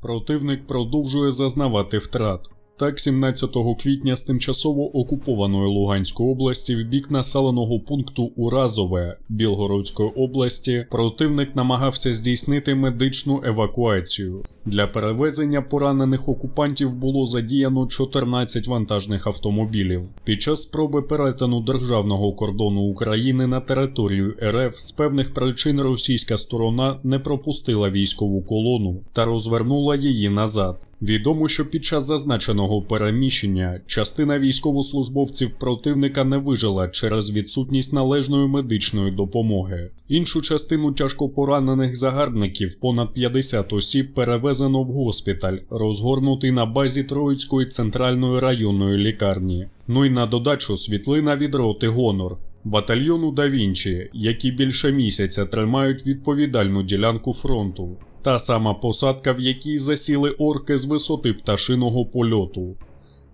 Противник продовжує зазнавати втрат. Так, 17 квітня з тимчасово окупованої Луганської області в бік населеного пункту Уразове Білгородської області противник намагався здійснити медичну евакуацію. Для перевезення поранених окупантів було задіяно 14 вантажних автомобілів. Під час спроби перетину державного кордону України на територію РФ з певних причин російська сторона не пропустила військову колону та розвернула її назад. Відомо, що під час зазначеного переміщення частина військовослужбовців противника не вижила через відсутність належної медичної допомоги. Іншу частину тяжкопоранених загарбників, понад 50 осіб, перевезено в госпіталь, розгорнутий на базі Троїцької центральної районної лікарні. Ну і на додачу світлина від роти Гонор. Батальйону Да Вінчі, які більше місяця тримають відповідальну ділянку фронту, та сама посадка, в якій засіли орки з висоти пташиного польоту.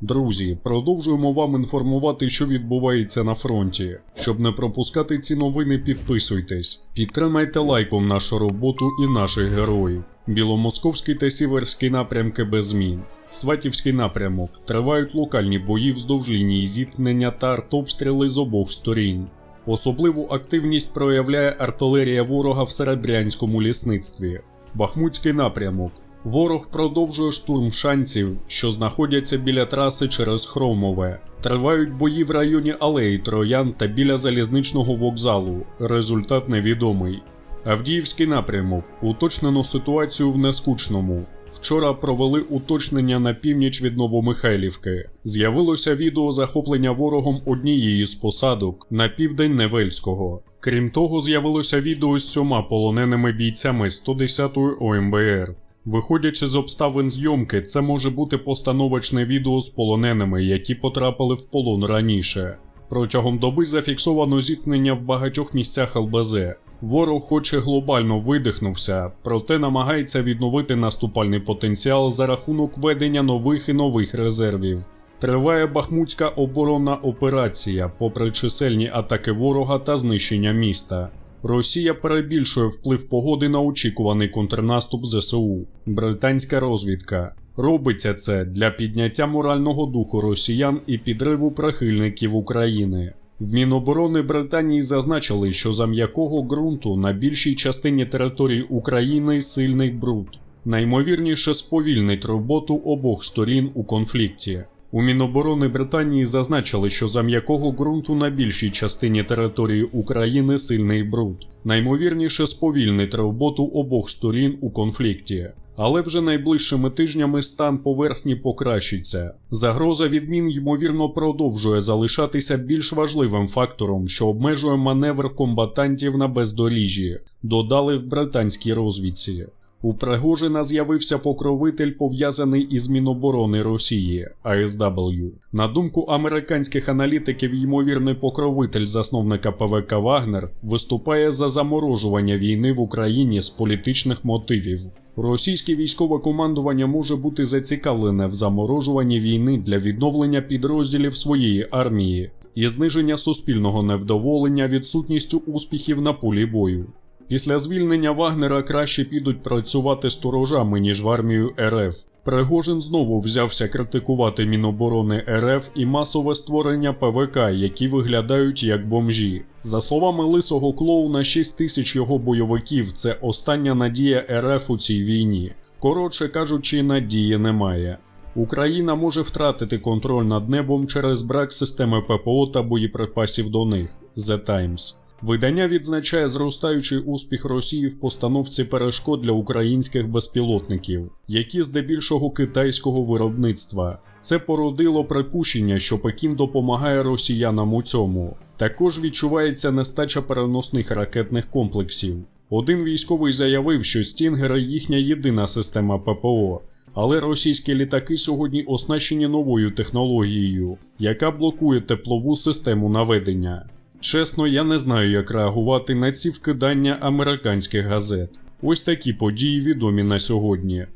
Друзі, продовжуємо вам інформувати, що відбувається на фронті. Щоб не пропускати ці новини, підписуйтесь, підтримайте лайком нашу роботу і наших героїв. Біломосковський та Сіверський напрямки без змін. Сватівський напрямок тривають локальні бої вздовж лінії зіткнення та артобстріли з обох сторін. Особливу активність проявляє артилерія ворога в серебрянському лісництві. Бахмутський напрямок. Ворог продовжує штурм шанців, що знаходяться біля траси через Хромове. Тривають бої в районі Алеї Троян та біля залізничного вокзалу. Результат невідомий. Авдіївський напрямок. Уточнено ситуацію в Нескучному. Вчора провели уточнення на північ від Новомихайлівки. З'явилося відео захоплення ворогом однієї з посадок на південь Невельського. Крім того, з'явилося відео з сьома полоненими бійцями 110-ї ОМБР. Виходячи з обставин зйомки, це може бути постановочне відео з полоненими, які потрапили в полон раніше. Протягом доби зафіксовано зіткнення в багатьох місцях ЛБЗ. Ворог, хоч і глобально видихнувся, проте намагається відновити наступальний потенціал за рахунок ведення нових і нових резервів. Триває Бахмутська оборонна операція, попри чисельні атаки ворога та знищення міста. Росія перебільшує вплив погоди на очікуваний контрнаступ ЗСУ. Британська розвідка. Робиться це для підняття морального духу росіян і підриву прихильників України. В Міноборони Британії зазначили, що за м'якого ґрунту на більшій частині території України сильний бруд. Наймовірніше сповільнить роботу обох сторін у конфлікті. У Міноборони Британії зазначили, що за м'якого ґрунту на більшій частині території України сильний бруд. Наймовірніше сповільнить роботу обох сторін у конфлікті. Але вже найближчими тижнями стан поверхні покращиться. Загроза відмін, ймовірно, продовжує залишатися більш важливим фактором, що обмежує маневр комбатантів на бездоріжжі, додали в британській розвідці. У Пригожина з'явився покровитель, пов'язаний із Міноборони Росії АСW. На думку американських аналітиків, ймовірний покровитель засновника ПВК Вагнер виступає за заморожування війни в Україні з політичних мотивів. Російське військове командування може бути зацікавлене в заморожуванні війни для відновлення підрозділів своєї армії і зниження суспільного невдоволення відсутністю успіхів на полі бою. Після звільнення Вагнера краще підуть працювати сторожами, ніж в армію РФ. Пригожин знову взявся критикувати Міноборони РФ і масове створення ПВК, які виглядають як бомжі. За словами лисого клоуна, 6 тисяч його бойовиків це остання надія РФ у цій війні. Коротше кажучи, надії немає. Україна може втратити контроль над небом через брак системи ППО та боєприпасів до них. The Times. Видання відзначає зростаючий успіх Росії в постановці перешкод для українських безпілотників, які здебільшого китайського виробництва. Це породило припущення, що Пекін допомагає росіянам у цьому. Також відчувається нестача переносних ракетних комплексів. Один військовий заявив, що стінгери їхня єдина система ППО. Але російські літаки сьогодні оснащені новою технологією, яка блокує теплову систему наведення. Чесно, я не знаю, як реагувати на ці вкидання американських газет. Ось такі події відомі на сьогодні.